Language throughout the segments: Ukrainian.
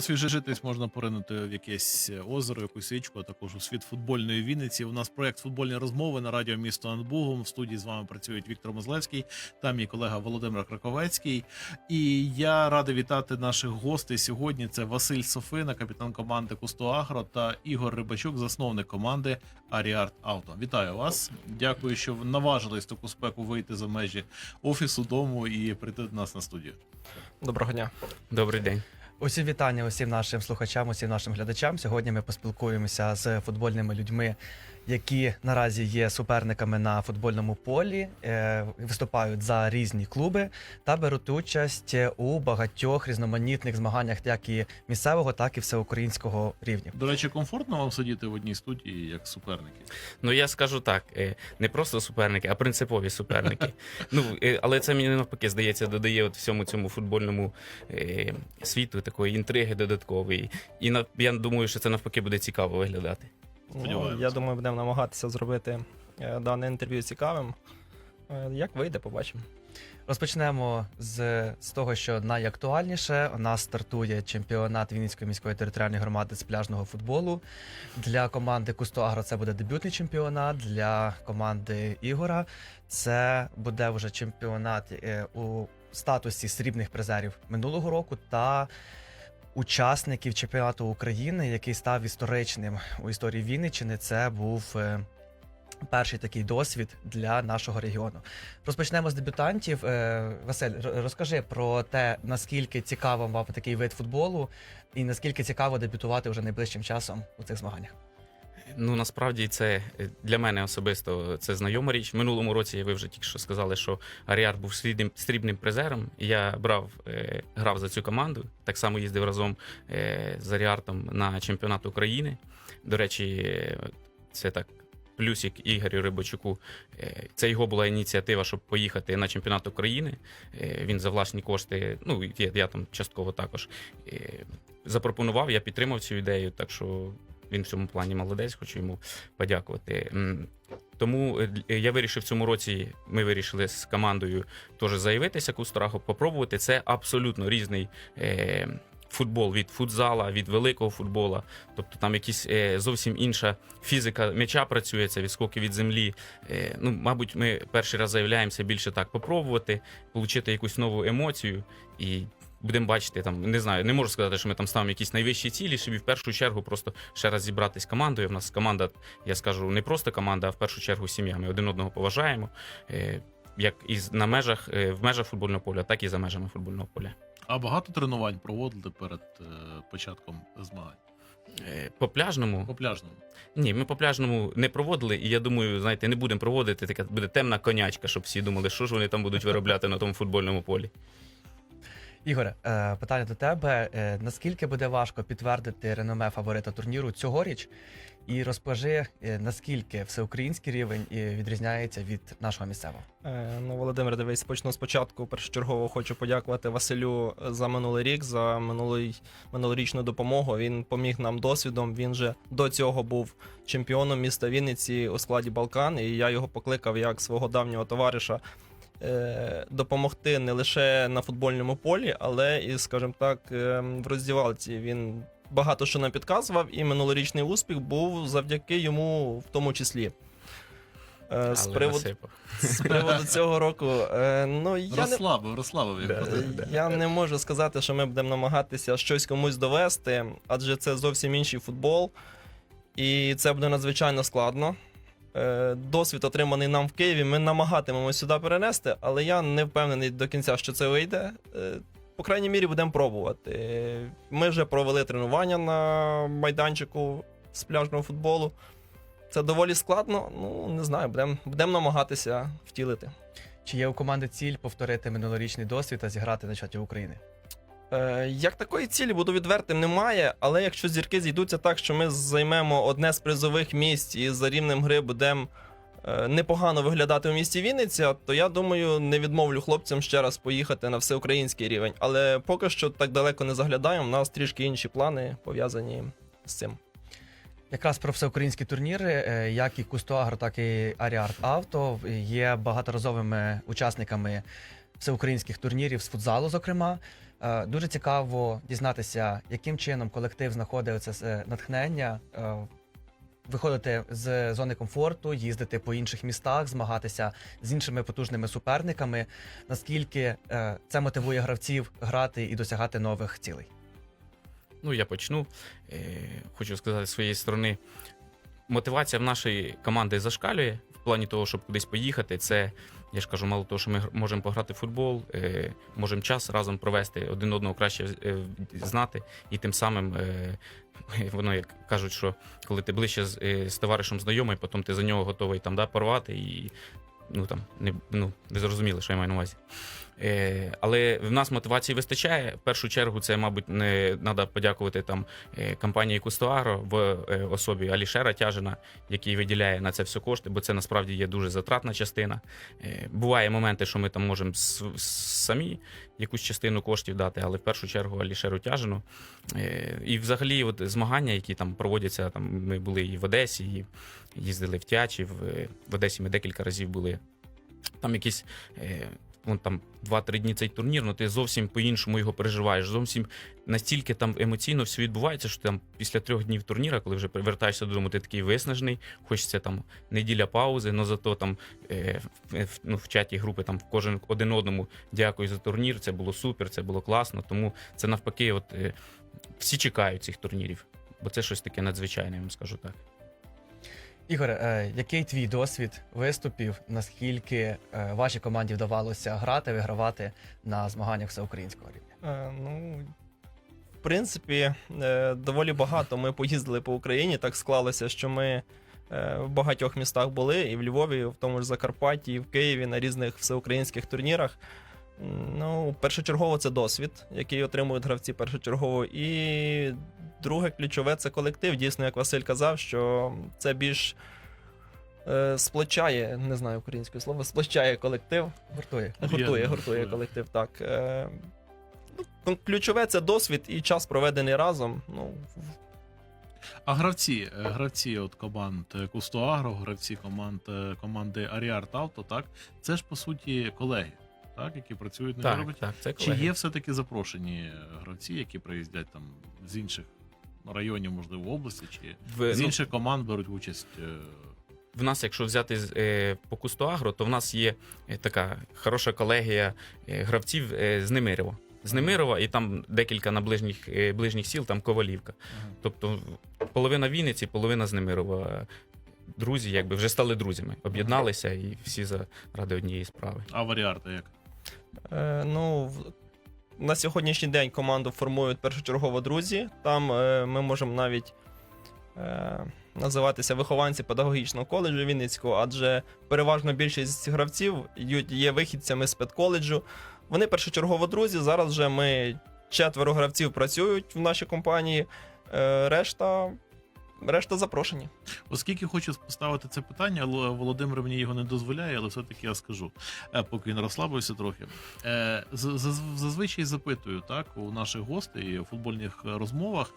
освіжитись, можна поринути в якесь озеро, якусь річку, а також у світ футбольної Вінниці. У нас проект футбольні розмови на радіо місто над Бугом. В студії з вами працюють Віктор Мозлевський та мій колега Володимир Краковецький. І я радий вітати наших гостей сьогодні. Це Василь Софина, капітан команди Кустоагро, та Ігор Рибачук, засновник команди Аріарт Авто. Вітаю вас! Дякую, що наважились таку спеку вийти за межі офісу, дому і прийти до нас на студію. Доброго дня. Добрий день. Усі вітання усім нашим слухачам, усім нашим глядачам. Сьогодні ми поспілкуємося з футбольними людьми, які наразі є суперниками на футбольному полі, е, виступають за різні клуби та беруть участь у багатьох різноманітних змаганнях, як і місцевого, так і всеукраїнського рівня. До речі, комфортно вам сидіти в одній студії як суперники? Ну я скажу так: е, не просто суперники, а принципові суперники. Ну е, але це мені навпаки здається, додає от всьому цьому футбольному світу такої інтриги додаткової. І на я думаю, що це навпаки буде цікаво виглядати. Сподіваємося. я думаю, будемо намагатися зробити е, дане інтерв'ю цікавим. Е, Як вийде, побачимо. Розпочнемо з, з того, що найактуальніше у нас стартує чемпіонат Вінницької міської територіальної громади з пляжного футболу. Для команди Кустоагро це буде дебютний чемпіонат. Для команди Ігора це буде вже чемпіонат е, у статусі срібних призерів минулого року та учасників чемпіонату України, який став історичним у історії Вінниччини. Це був. е, Перший такий досвід для нашого регіону. Розпочнемо з дебютантів. Е, Василь, розкажи про те, наскільки цікаво вам такий вид футболу, і наскільки цікаво дебютувати вже найближчим часом у цих змаганнях. Ну насправді це е, для мене особисто це знайома річ. Минулому році ви вже тільки що сказали, що Аріар був срібним, срібним призером. Я брав, е, грав за цю команду. Так само їздив разом е, з Аріартом на чемпіонат України. До речі, е, це так. Плюсик Ігорю Рибачуку. Е, Це його була ініціатива, щоб поїхати на чемпіонат України. Е, Він за власні кошти, ну я, я там частково також е, запропонував, я підтримав цю ідею. Так що він в цьому плані молодець, хочу йому подякувати. Тому е, я вирішив в цьому році. Ми вирішили з командою теж заявитися Кустраху, попробувати. Це абсолютно різний. Е, Футбол від футзала, від великого футбола, тобто там якісь е, зовсім інша фізика м'яча працює, це відскоки від землі. Е, ну, мабуть, ми перший раз заявляємося більше так попробувати, отримати якусь нову емоцію і будемо бачити там. Не знаю, не можу сказати, що ми там ставимо якісь найвищі цілі, щоб в першу чергу просто ще раз зібратись командою. У нас команда, я скажу, не просто команда, а в першу чергу сім'я. Ми один одного поважаємо. Е, як і на межах е, в межах футбольного поля, так і за межами футбольного поля. А багато тренувань проводили перед е, початком змагань По пляжному по пляжному. ні, ми по пляжному не проводили, і я думаю, знаєте, не будемо проводити. Така буде темна конячка, щоб всі думали, що ж вони там будуть виробляти на тому футбольному полі. Ігоре, е, питання до тебе: Е, наскільки буде важко підтвердити реноме фаворита турніру цьогоріч? І розкажи, е, наскільки всеукраїнський рівень відрізняється від нашого місцевого. Ну, Володимир, дивись, почну спочатку. Першочергово хочу подякувати Василю за минулий рік, за минулий, минулорічну допомогу. Він поміг нам досвідом. Він же до цього був чемпіоном міста Вінниці у складі Балкан, і я його покликав як свого давнього товариша. Е, Допомогти не лише на футбольному полі, але і, скажімо так, е, в роздівалці. Він багато що нам підказував, і минулорічний успіх був завдяки йому в тому числі. Е, З приводу, з приводу цього року, ну я не, Розслабив, розслабив. Да, кажуть. да, да. я не можу сказати, що ми будемо намагатися щось комусь довести, адже це зовсім інший футбол, і це буде надзвичайно складно. Е, Досвід, отриманий нам в Києві, ми намагатимемося сюди перенести, але я не впевнений до кінця, що це вийде. Е, По крайній мірі, будемо пробувати. Ми вже провели тренування на майданчику з пляжного футболу. Це доволі складно. Ну, не знаю, будемо будем намагатися втілити. Чи є у команди ціль повторити минулорічний досвід та зіграти на чаті України? Е, Як такої цілі, буду відвертим, немає. Але якщо зірки зійдуться так, що ми займемо одне з призових місць і за рівнем гри будемо е, непогано виглядати у місті Вінниця, то я думаю, не відмовлю хлопцям ще раз поїхати на всеукраїнський рівень. Але поки що так далеко не заглядаємо. У нас трішки інші плани пов'язані з цим. Якраз про всеукраїнські турніри, е, як і Кустоагро, так і Аріарт Авто є багаторазовими учасниками всеукраїнських турнірів з футзалу, зокрема. Е, Дуже цікаво дізнатися, яким чином колектив знаходив це е, натхнення. е, Виходити з зони комфорту, їздити по інших містах, змагатися з іншими потужними суперниками. Наскільки це мотивує гравців грати і досягати нових цілей? Ну, я почну. Хочу сказати з своєї сторони. Мотивація в нашої команди зашкалює в плані того, щоб кудись поїхати. Це, я ж кажу, мало того, що ми можемо пограти в футбол, е, можемо час разом провести, один одного краще е, знати, і тим самим е, воно як кажуть, що коли ти ближче з, товаришем знайомий, потім ти за нього готовий там да, порвати і. Ну там не ну ви зрозуміли, що я маю на увазі. Е, але в нас мотивації вистачає. В першу чергу, це, мабуть, не треба подякувати там е, компанії Кустоагро в е, особі Алішера Тяжина, який виділяє на це все кошти, бо це насправді є дуже затратна частина. Буває моменти, що ми там можемо самі якусь частину коштів дати, але в першу чергу Алішеру Тяжину. І взагалі, от змагання, які там проводяться, там ми були і в Одесі, і їздили в Тячів. е, В Одесі ми декілька разів були. Там якісь. Е, Вон там 2-3 дні цей турнір, ну ти зовсім по-іншому його переживаєш. Зовсім настільки там емоційно все відбувається, що там після трьох днів турніра, коли вже повертаєшся додому, ти такий виснажений, хочеться там неділя паузи, але зато там е, в, в- ну, в чаті групи там кожен один одному дякую за турнір. Це було супер, це було класно. Тому це навпаки, от е, всі чекають цих турнірів, бо це щось таке надзвичайне, я вам скажу так. Ігоре, е, який твій досвід виступів? Наскільки е, вашій команді вдавалося грати, вигравати на змаганнях всеукраїнського рівня? Е, ну, в принципі, е, доволі багато ми поїздили по Україні. Так склалося, що ми е, в багатьох містах були, і в Львові, і в тому ж Закарпатті, і в Києві на різних всеукраїнських турнірах. Ну, першочергово це досвід, який отримують гравці першочергово. І друге ключове це колектив. Дійсно, як Василь казав, що це більш е, сплочає, не знаю українське слово, сплочає колектив. Гуртує. Гуртує, гуртує колектив, так. Е, ну, ключове це досвід і час проведений разом. Ну, А гравці, е, гравці от команд е, Кустоагро, гравці команд е, команди Аріарт Авто, так це ж по суті колеги, так, які працюють на Так, роботі. так, це Чи є все-таки запрошені е, гравці, які приїздять там з інших районів, можливо, області, чи В, з ну, інших команд беруть участь? е, в нас, якщо взяти е, по Кустоагро, то в нас є е, така хороша колегія е, гравців е, з Немирова. З Немирова, і там декілька на ближніх, ближніх сіл, там Ковалівка. Тобто половина Вінниці, половина з Немирова. Друзі, якби вже стали друзями, об'єдналися і всі заради однієї справи. А в як? е, ну, в- на сьогоднішній день команду формують першочергово друзі. Там е, ми можемо навіть е, називатися вихованці педагогічного коледжу Вінницького, адже переважно більшість гравців є вихідцями з педколеджу. Вони першочергово друзі. Зараз вже ми четверо гравців працюють в нашій компанії. Е, решта, решта запрошені. Оскільки хочу поставити це питання, Володимир мені його не дозволяє, але все-таки я скажу, е, поки він розслабився трохи. Е, Зазвичай запитую так у наших гостей у футбольних е, розмовах.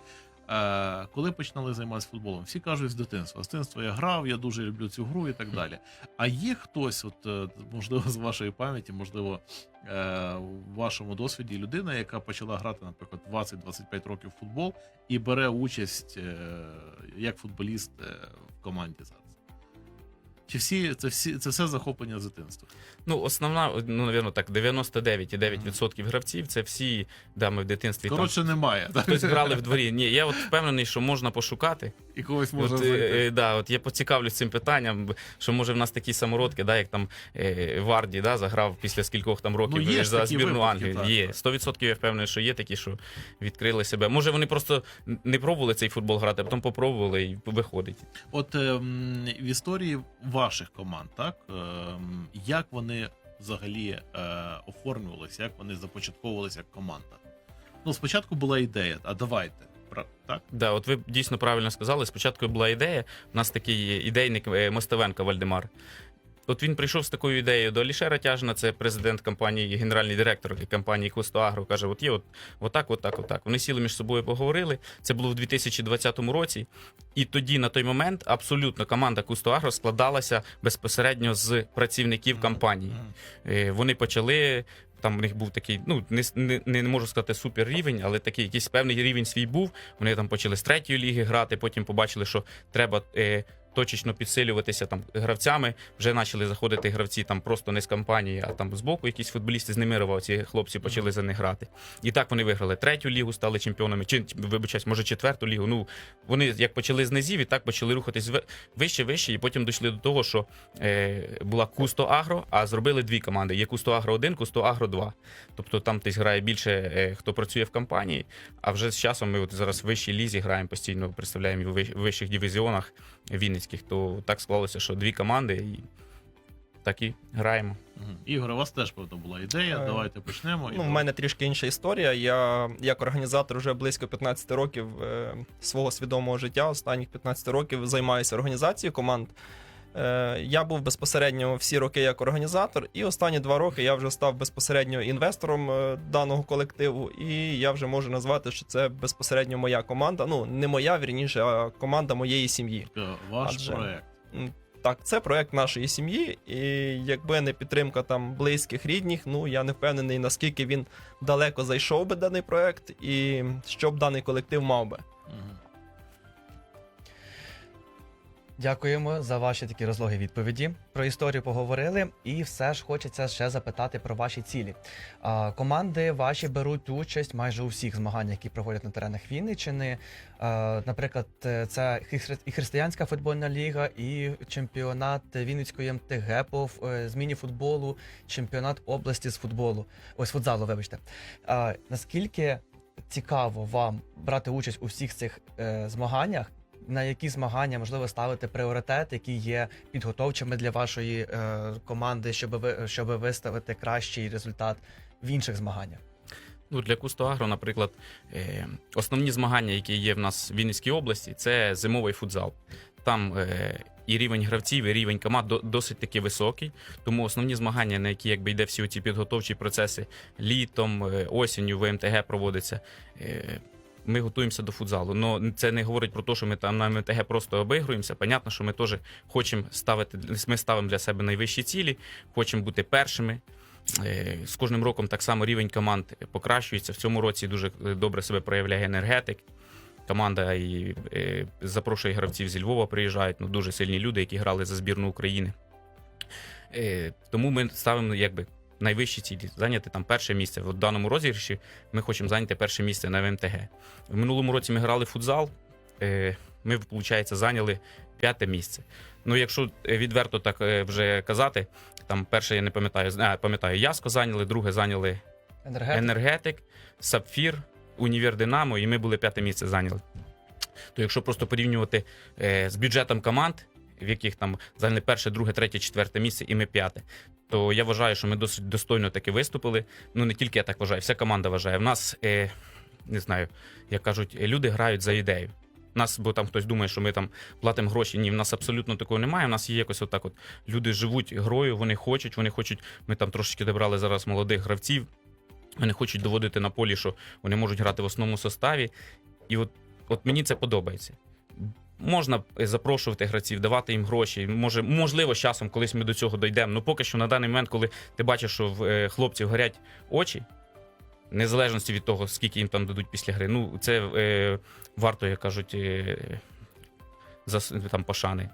Е, Коли починали займатися футболом, всі кажуть з дитинства. З дитинства я грав, я дуже люблю цю гру і так далі. А є хтось, от е, можливо, з вашої пам'яті, можливо, е, у вашому досвіді людина, яка почала грати, наприклад, 20-25 років в футбол і бере участь е, як футболіст в команді зараз. Чи всі це всі це все захоплення з дитинства? Ну, основна, ну, напевно, так, 99,9% гравців це всі, да, ми в дитинстві там немає. Так? хтось грали в дворі. Ні, я от впевнений, що можна пошукати. І когось можна От, е, е, да, от я поцікавлюсь цим питанням, що може в нас такі самородки, да, як там е, Варді да, заграв після скількох там років Ну, є е, за збірну Англії. так, є. 100% я впевнений, що є такі, що відкрили себе. Може, вони просто не пробували цей футбол грати, а потім попробували і виходить. От ем, в історії ваших команд, так ем, як вони взагалі е, оформлювалися, як вони започатковувалися як команда? Ну, спочатку була ідея, а давайте. Так? Да, от ви дійсно правильно сказали. Спочатку була ідея. У нас такий ідейник е, Мостовенко Вальдемар. От він прийшов з такою ідеєю до Алішера Тяжна, це президент компанії, генеральний директор компанії Кустоагро. Каже: от є от, отак, отак, отак. Вони сіли між собою, поговорили. Це було в 2020 році. І тоді, на той момент, абсолютно команда Кустоагро складалася безпосередньо з працівників компанії. Е, Вони почали. там в них був такий, ну не, не, не можу сказати супер рівень, але такий якийсь певний рівень свій був. Вони там почали з третьої ліги грати, потім побачили, що треба. Е, Точечно підсилюватися там гравцями. Вже почали заходити гравці там просто не з компанії, а там з боку якісь футболісти з Немирова. Ці хлопці почали за них грати. І так вони виграли третю лігу, стали чемпіонами. Чи вибачаюсь, може четверту лігу. Ну вони як почали з низів, і так почали рухатись вище, вище, і потім дійшли до того, що е, була Кусто Агро, а зробили дві команди: є Кусто Агро 1, Кусто Агро 2. Тобто там десь грає більше е, хто працює в компанії. А вже з часом ми от зараз в вищій лізі граємо постійно, представляємо в вищих дивізіонах Вінницьких. То так склалося, що дві команди і так і граємо. Мгм. Ігор, у вас теж певно була ідея. Е, Давайте почнемо. І Ну, в мене трішки інша історія. Я як організатор вже близько 15 років е, свого свідомого життя, останніх 15 років займаюся організацією команд. Е, я був безпосередньо всі роки як організатор, і останні два роки я вже став безпосередньо інвестором е, даного колективу. І я вже можу назвати, що це безпосередньо моя команда. Ну, не моя, вірніше, а команда моєї сім'ї. Ваш Адже- проект. Так, це проект нашої сім'ї, і якби не підтримка там близьких, рідних, ну я не впевнений, наскільки він далеко зайшов би даний проект, і що б даний колектив мав би. Мгм. Дякуємо за ваші такі розлоги відповіді. Про історію поговорили, і все ж хочеться ще запитати про ваші цілі. А, команди ваші беруть участь майже у всіх змаганнях, які проводять на теренах Вінниччини. А, наприклад, це і християнська футбольна ліга, і чемпіонат Вінницької МТГ по е, зміні футболу, чемпіонат області з футболу. Ось футзалу, вибачте. А, наскільки цікаво вам брати участь у всіх цих е, змаганнях? На які змагання можливо ставити пріоритет, які є підготовчими для вашої е, команди, щоб ви щоб виставити кращий результат в інших змаганнях? Ну, для Кусто Агро, наприклад, е, основні змагання, які є в нас в Вінницькій області, це зимовий футзал. Там е, і рівень гравців, і рівень команд досить таки високий. Тому основні змагання, на які якби йде всі ці підготовчі процеси літом, е, осінню в МТГ проводиться. Е, ми готуємося до футзалу. Но це не говорить про те, що ми там на МТГ просто обігруємося. Понятно, що ми теж хочемо ставити, ми ставимо для себе найвищі цілі, хочемо бути першими. Е, З кожним роком так само рівень команд покращується. В цьому році дуже добре себе проявляє енергетик. Команда і е, запрошує гравців зі Львова, приїжджають. Ну, дуже сильні люди, які грали за збірну України. Е, Тому ми ставимо якби найвищі цілі зайняти там перше місце. В даному розіграші ми хочемо зайняти перше місце на МТГ. В минулому році ми грали в футзал. е, Ми, виходить, зайняли п'яте місце. Ну, якщо е, відверто так е, вже казати, там перше я не пам'ятаю, а, пам'ятаю, Яско зайняли, друге зайняли Енергетика? Енергетик, Сапфір, Універ Динамо, і ми були п'яте місце зайняли. То якщо просто порівнювати з бюджетом команд, в яких там зайняли перше, друге, третє, четверте місце, і ми п'яте, то я вважаю, що ми досить достойно таки виступили. Ну не тільки я так вважаю, вся команда вважає. В нас, е, не знаю, як кажуть, люди грають за ідею. Нас, бо там хтось думає, що ми там платимо гроші. Ні, в нас абсолютно такого немає. У нас є якось отак. От люди живуть грою, вони хочуть, вони хочуть. Ми там трошечки добрали зараз молодих гравців. Вони хочуть доводити на полі, що вони можуть грати в основному составі. І от, от мені це подобається. Можна е, запрошувати гравців, давати їм гроші. Може, можливо, з часом колись ми до цього дійдемо. Ну поки що на даний момент, коли ти бачиш, що в е, хлопців горять очі, незалежності від того, скільки їм там дадуть після гри, ну це е, варто, як кажуть, е, за, там пошани.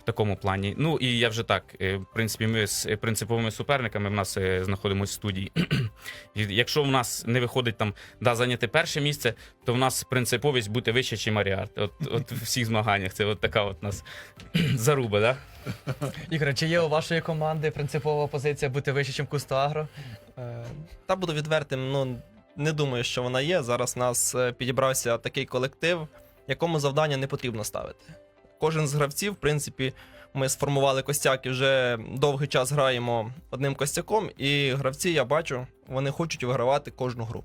В такому плані. Ну і я вже так. е, В принципі, ми з е, принциповими суперниками в нас е, знаходимося в студії. Якщо в нас не виходить там да, зайняти перше місце, то в нас принциповість бути вище, ніж Маріарт. От, от в всіх змаганнях. Це от така от нас заруба, да? Ігор, чи є у вашої команди принципова позиція бути вище, ніж Кустагро? Та буду відвертим, ну не думаю, що вона є. Зараз у нас підібрався такий колектив, якому завдання не потрібно ставити. Кожен з гравців, в принципі, ми сформували костяк і вже довгий час граємо одним костяком, і гравці, я бачу, вони хочуть вигравати кожну гру.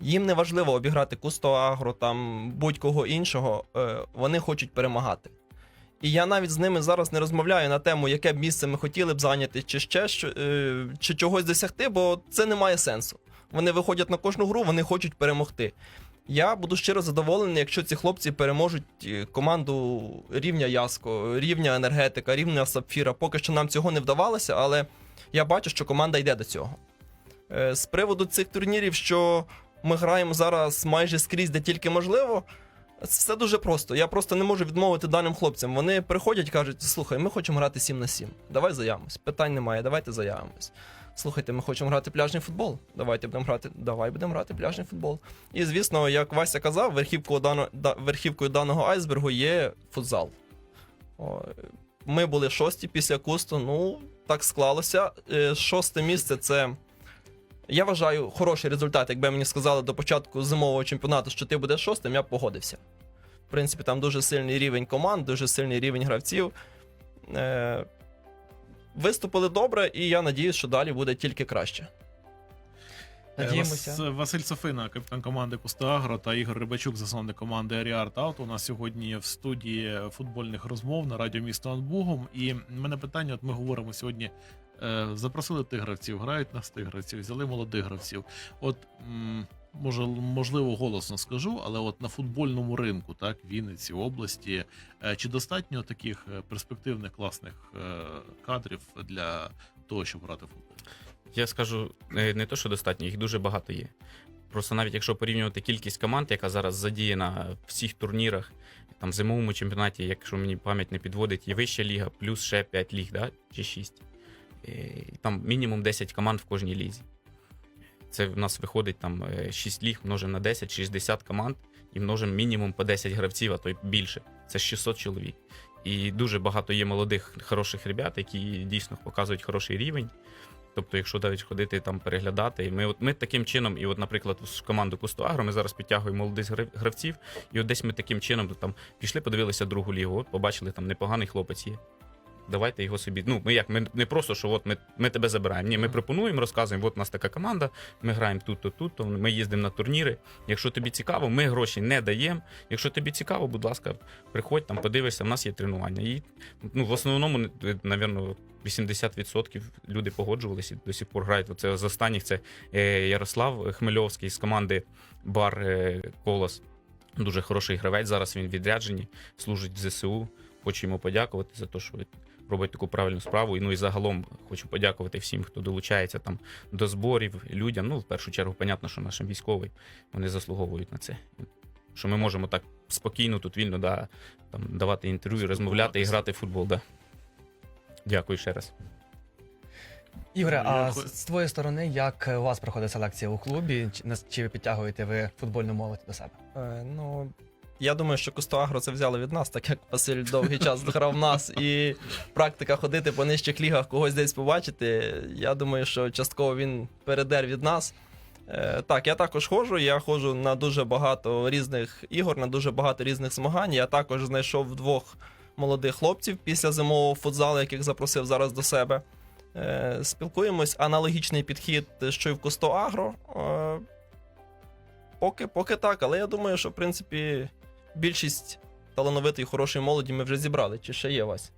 Їм не важливо обіграти Кусто Агро, там будь-кого іншого, е, вони хочуть перемагати. І я навіть з ними зараз не розмовляю на тему, яке б місце ми хотіли б зайняти, чи ще е, чи чогось досягти, бо це не має сенсу. Вони виходять на кожну гру, вони хочуть перемогти. Я буду щиро задоволений, якщо ці хлопці переможуть е, команду рівня Яско, рівня енергетика, рівня Сапфіра. Поки що нам цього не вдавалося, але я бачу, що команда йде до цього. Е, З приводу цих турнірів, що ми граємо зараз майже скрізь, де тільки можливо. Все дуже просто. Я просто не можу відмовити даним хлопцям. Вони приходять, кажуть: слухай, ми хочемо грати 7 на 7. Давай заявимось. Питань немає, давайте заявимось. Слухайте, ми хочемо грати пляжний футбол. Давайте будемо грати. Давай будемо грати пляжний футбол. І звісно, як Вася казав, верхівкою, дано, да, верхівкою даного айсбергу є футзал. Ми були шості після кусту. Ну, так склалося. Е, Шосте місце це. Я вважаю хороший результат. Якби мені сказали до початку зимового чемпіонату, що ти будеш шостим, я б погодився. В принципі, там дуже сильний рівень команд, дуже сильний рівень гравців. Е, виступили добре, і я надіюсь, що далі буде тільки краще. Надіємося. Вас- Василь Софина, капітан команди Кустагро та Ігор Рибачук, засновник команди Аріарт Ауто. У нас сьогодні в студії футбольних розмов на радіо місто Анбугом. І в мене питання: от ми говоримо сьогодні. е, Запросили тих гравців, грають нас тих гравців, взяли молодих гравців. От м, може, можливо, голосно скажу, але от на футбольному ринку, так, Вінниці, області, е, чи достатньо таких е, перспективних класних е, кадрів для того, щоб грати футбол? Я скажу не то, що достатньо, їх дуже багато є. Просто навіть якщо порівнювати кількість команд, яка зараз задіяна в всіх турнірах, там зимовому чемпіонаті, якщо мені пам'ять не підводить, є вища ліга, плюс ще 5 ліг, да? чи 6. Там мінімум 10 команд в кожній лізі. Це в нас виходить там 6 ліг, множимо на 10, 60 команд і множимо мінімум по 10 гравців, а то й більше. Це 600 чоловік. І дуже багато є молодих хороших ребят, які дійсно показують хороший рівень. Тобто, якщо навіть ходити там переглядати, і ми от ми таким чином, і от, наприклад, в команду Кустуагро ми зараз підтягуємо молодих гравців, і от десь ми таким чином там пішли, подивилися другу лігу, от побачили, там непоганий хлопець є. Давайте його собі. Ну, ми як, ми не просто, що от ми, ми тебе забираємо. Ні, ми пропонуємо, розказуємо, от у нас така команда, ми граємо тут-то, тут-то, ми їздимо на турніри. Якщо тобі цікаво, ми гроші не даємо. Якщо тобі цікаво, будь ласка, приходь там, подивишся, в нас є тренування. І ну, в основному, напевно, 80% люди погоджувалися і до сих пор грають. Оце з останніх це е, Ярослав Хмельовський з команди Бар е, Колос. Дуже хороший гравець. Зараз він в відрядженні, служить в ЗСУ. Хочу йому подякувати за те, що робить таку правильну справу. І ну і загалом хочу подякувати всім, хто долучається там до зборів, людям. Ну, в першу чергу, понятно, що нашим військовим вони заслуговують на це. Що ми можемо так спокійно, тут вільно да, там, давати інтерв'ю, розмовляти і грати в футбол. Да. Дякую ще раз. Ігоре, Ну, а з, з твоєї сторони, як у вас проходить селекція у клубі? Чи, чи ви підтягуєте ви футбольну молодь до себе? Е, ну, я думаю, що Кустоагро це взяли від нас, так як Василь довгий час грав нас, і практика ходити по нижчих лігах, когось десь побачити. Я думаю, що частково він передер від нас. Е, так, я також ходжу. Я ходжу на дуже багато різних ігор, на дуже багато різних змагань. Я також знайшов двох молодих хлопців після зимового футзалу, яких запросив зараз до себе. Е, спілкуємось, аналогічний підхід, що й в Кустоагро. Е, Поки, поки так, але я думаю, що в принципі більшість талановитої, хорошої молоді ми вже зібрали. Чи ще є Вась?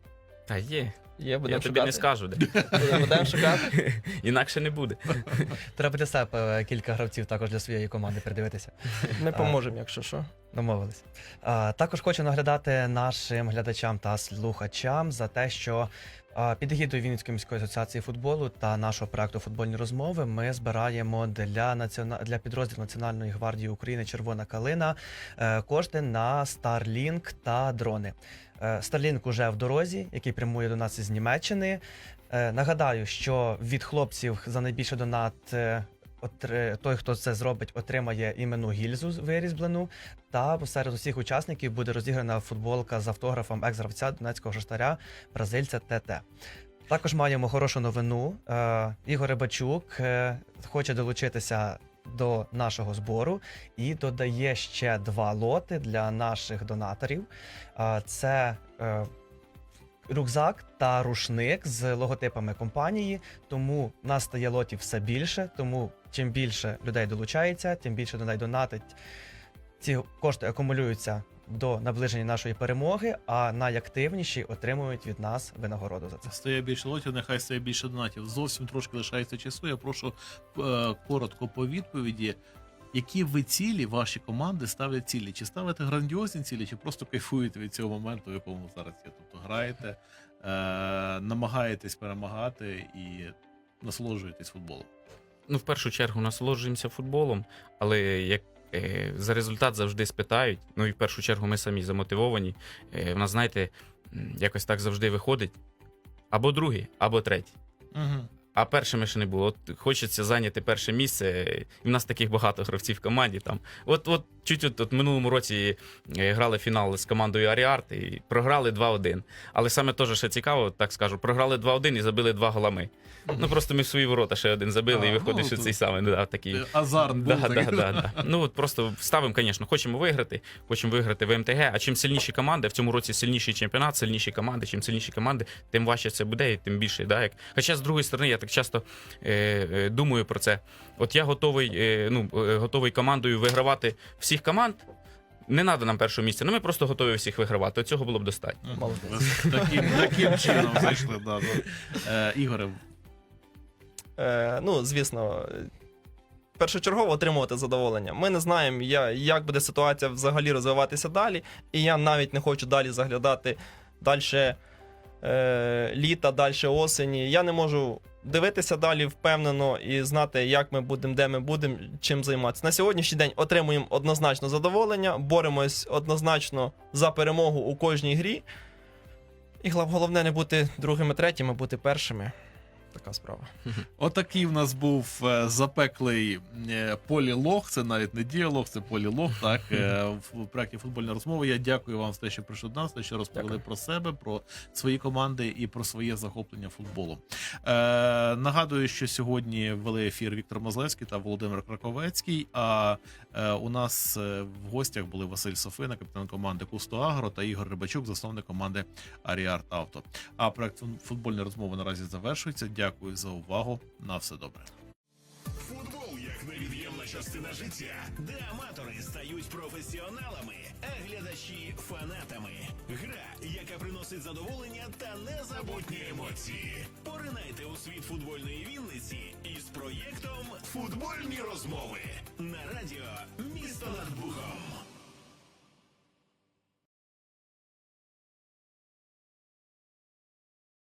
Та є. Є, будемо Я тобі шукати. не скажу, де. Будемо шукати. Інакше не буде. Треба для себе кілька гравців також для своєї команди придивитися. Ми поможемо, якщо що. Домовились. А, також хочу наглядати нашим глядачам та слухачам за те, що під егідою Вінницької міської асоціації футболу та нашого проекту футбольні розмови ми збираємо для націона... для підрозділу Національної гвардії України Червона калина е, кошти на Starlink та дрони. Е, Starlink уже в дорозі, який прямує до нас із Німеччини. Е, Нагадаю, що від хлопців за найбільший донат. Отри- Той, хто це зробить, отримає іменну гільзу вирізблену. Та серед усіх учасників буде розіграна футболка з автографом екс-гравця донецького шостаря бразильця ТТ. Також маємо хорошу новину. Е, Ігор Рибачук е, хоче долучитися до нашого збору і додає ще два лоти для наших донаторів. Е, Це рюкзак та рушник з логотипами компанії. Тому нас стає лотів все більше. Тому чим більше людей долучається, тим більше людей донатить. Ці кошти акумулюються до наближення нашої перемоги, а найактивніші отримують від нас винагороду за це. Стає більше лотів, нехай стає більше донатів. Зовсім трошки лишається часу. Я прошу е, коротко по відповіді. Які ви цілі, ваші команди ставлять цілі? Чи ставите грандіозні цілі, чи просто кайфуєте від цього моменту, в якому зараз є? Тобто граєте, е, намагаєтесь перемагати і насолоджуєтесь футболом? ну, в першу чергу насолоджуємося футболом, але як е, за результат завжди спитають. Ну і в першу чергу ми самі замотивовані. Е, в нас, знаєте, якось так завжди виходить. Або другий, або третій. Угу. А першими ще не було. От хочеться зайняти перше місце. І в нас таких багато гравців в команді. Там. От, от чуть от, от минулому році е, грали фінал з командою Аріарт і програли 2-1. Але саме теж ще цікаво, так скажу, програли 2-1 і забили два гола ми. Ну просто ми в свої ворота ще один забили, А, і виходить, ну, що цей самий да, такий. Азарт був Да, да, да, да. Ну от просто ставимо, звісно, хочемо виграти, хочемо виграти в МТГ. А чим сильніші команди, в цьому році сильніший чемпіонат, сильніші команди, чим сильніші команди, тим важче це буде, і тим більше. Да, як... Хоча з другої сторони, я так часто е, е, думаю про це. От я готовий, е, ну, е, готовий командою вигравати всіх команд. Не треба нам першого місця, ну ми просто готові всіх вигравати. Цього було б достатньо. Молодець. Таким, таким чином зайшли. Да, да. Е, Ігоре, Е, ну, звісно, першочергово отримувати задоволення. Ми не знаємо, я, як буде ситуація взагалі розвиватися далі, і я навіть не хочу далі заглядати далі е, літа, далі осені. Я не можу дивитися далі впевнено і знати, як ми будемо, де ми будемо, чим займатися. На сьогоднішній день отримуємо однозначно задоволення, боремось однозначно за перемогу у кожній грі. І головне не бути другими, третіми, бути першими. Така справа. Отакий в нас був е, запеклий е, полілог. Це навіть не діалог, це полілог. Так е, в проєкті футбольна розмова. Я дякую вам за те, що прийшли до нас, те, що розповіли Дякую. про себе, про свої команди і про своє захоплення футболом. Е, нагадую, що сьогодні вели ефір Віктор Мозлевський та Володимир Краковецький. А е, у нас в гостях були Василь Софина, капітан команди Кусто Агро та Ігор Рибачук, засновник команди Аріарт Авто. А проект футбольна розмова наразі завершується. Дякую за увагу. На все добре. Футбол як невід'ємна частина життя, де аматори стають професіоналами, а глядачі фанатами. Гра, яка приносить задоволення та незабутні емоції. Поринайте у світ футбольної Вінниці із проєктом Футбольні розмови на радіо Місто над Бухом.